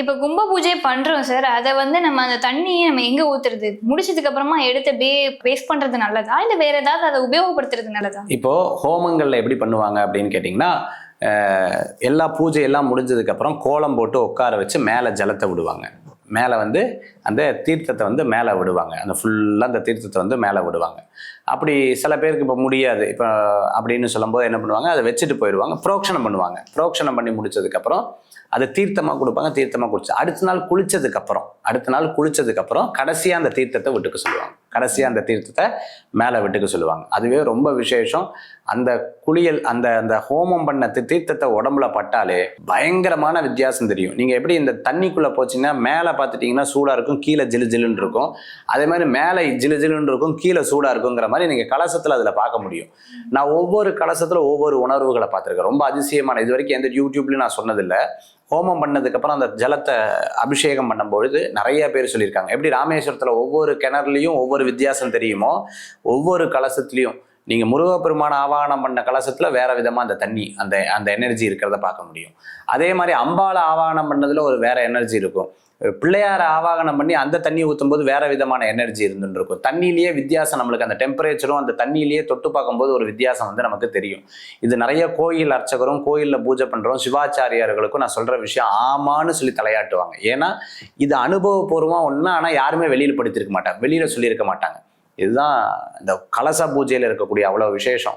இப்ப கும்ப பூஜை பண்றோம் சார். அதை வந்து நம்ம அந்த தண்ணியை நம்ம எங்க ஊத்துறது? முடிச்சதுக்கு அப்புறமா எடுத்து அப்படியே வேஸ்ட் பண்றது நல்லதா? இல்ல வேற ஏதாவது அதை உபயோகப்படுத்துறது நல்லதா? இப்போ ஹோமங்கள்ல எப்படி பண்ணுவாங்க அப்படின்னு கேட்டிங்கன்னா எல்லா பூஜை எல்லாம் முடிஞ்சதுக்கு அப்புறம் கோலம் போட்டு உட்கார வச்சு மேலே ஜலத்தை விடுவாங்க. மேலே வந்து அந்த தீர்த்தத்தை வந்து மேலே விடுவாங்க. அந்த ஃபுல்லாக அந்த தீர்த்தத்தை வந்து மேலே விடுவாங்க. அப்படி சில பேருக்கு இப்போ முடியாது. இப்போ அப்படின்னு சொல்லும்போது என்ன பண்ணுவாங்க? அதை வச்சுட்டு போயிடுவாங்க. புரோக்ஷனம் பண்ணுவாங்க. புரோக்ஷனம் பண்ணி முடிச்சதுக்கப்புறம் அதை தீர்த்தமாக கொடுப்பாங்க தீர்த்தமாக குடிச்சு. அடுத்த நாள் குளிச்சதுக்கப்புறம் அடுத்த நாள் குளிச்சதுக்கப்புறம் கடைசியாக அந்த தீர்த்தத்தை விட்டுக்க சொல்லுவாங்க. கடைசியாக அந்த தீர்த்தத்தை மேலே விட்டுக்க சொல்லுவாங்க. அதுவே ரொம்ப விசேஷம். அந்த குளியல் அந்த அந்த ஹோமம் பண்ண தீர்த்தத்தை உடம்புல பட்டாலே பயங்கரமான வித்தியாசம் தெரியும். நீங்கள் எப்படி இந்த தண்ணிக்குள்ளே போச்சிங்கன்னா மேலே பார்த்துட்டிங்கன்னா சூடாக இருக்கும் கீழே ஜிலு ஜிலுன்னு இருக்கும். அதே மாதிரி மேலே ஜிலு ஜிலுன்னு இருக்கும் கீழே சூடாக இருக்குங்கிற மாதிரி நீங்கள் கலசத்தில் அதில் பார்க்க முடியும். நான் ஒவ்வொரு கலசத்தில் ஒவ்வொரு உணர்வுகளை பார்த்துருக்கேன். ரொம்ப அதிசயமான இது வரைக்கும் எந்த யூடியூப்லையும் நான் சொன்னதில்லை. ஹோமம் பண்ணதுக்கப்புறம் அந்த ஜலத்தை அபிஷேகம் பண்ணும்பொழுது நிறைய பேர் சொல்லியிருக்காங்க. எப்படி ராமேஸ்வரத்தில் ஒவ்வொரு கிணறுலையும் ஒவ்வொரு வித்தியாசம் தெரியுமோ ஒவ்வொரு கலசத்துலேயும் நீங்கள் முருகப்பெருமான ஆவாகனம் பண்ண கலசத்தில் வேற விதமாக அந்த தண்ணி அந்த அந்த எனர்ஜி இருக்கிறத பார்க்க முடியும். அதே மாதிரி அம்பாவை ஆவாகனம் பண்ணதில் ஒரு வேற எனர்ஜி இருக்கும். பிள்ளையாரை ஆவாகனம் பண்ணி அந்த தண்ணி ஊற்றும்போது வேற விதமான எனர்ஜி இருந்துருக்கும் இருக்கும். தண்ணியிலேயே வித்தியாசம் நம்மளுக்கு அந்த டெம்பரேச்சரும் அந்த தண்ணியிலேயே தொட்டு பார்க்கும்போது ஒரு வித்தியாசம் வந்து நமக்கு தெரியும். இது நிறைய கோயில் அர்ச்சகரும் கோயிலில் பூஜை பண்ணுறோம் சிவாச்சாரியார்களுக்கும் நான் சொல்கிற விஷயம் ஆமான்னு சொல்லி தலையாட்டுவாங்க. ஏன்னா இது அனுபவபூர்வமாக ஒன்று ஆனால் யாருமே வெளியில் படுத்திருக்க மாட்டாங்க. வெளியில் சொல்லியிருக்க மாட்டாங்க. இதுதான் இந்த கலச பூஜையில் இருக்கக்கூடிய அவ்வளோ விசேஷம்.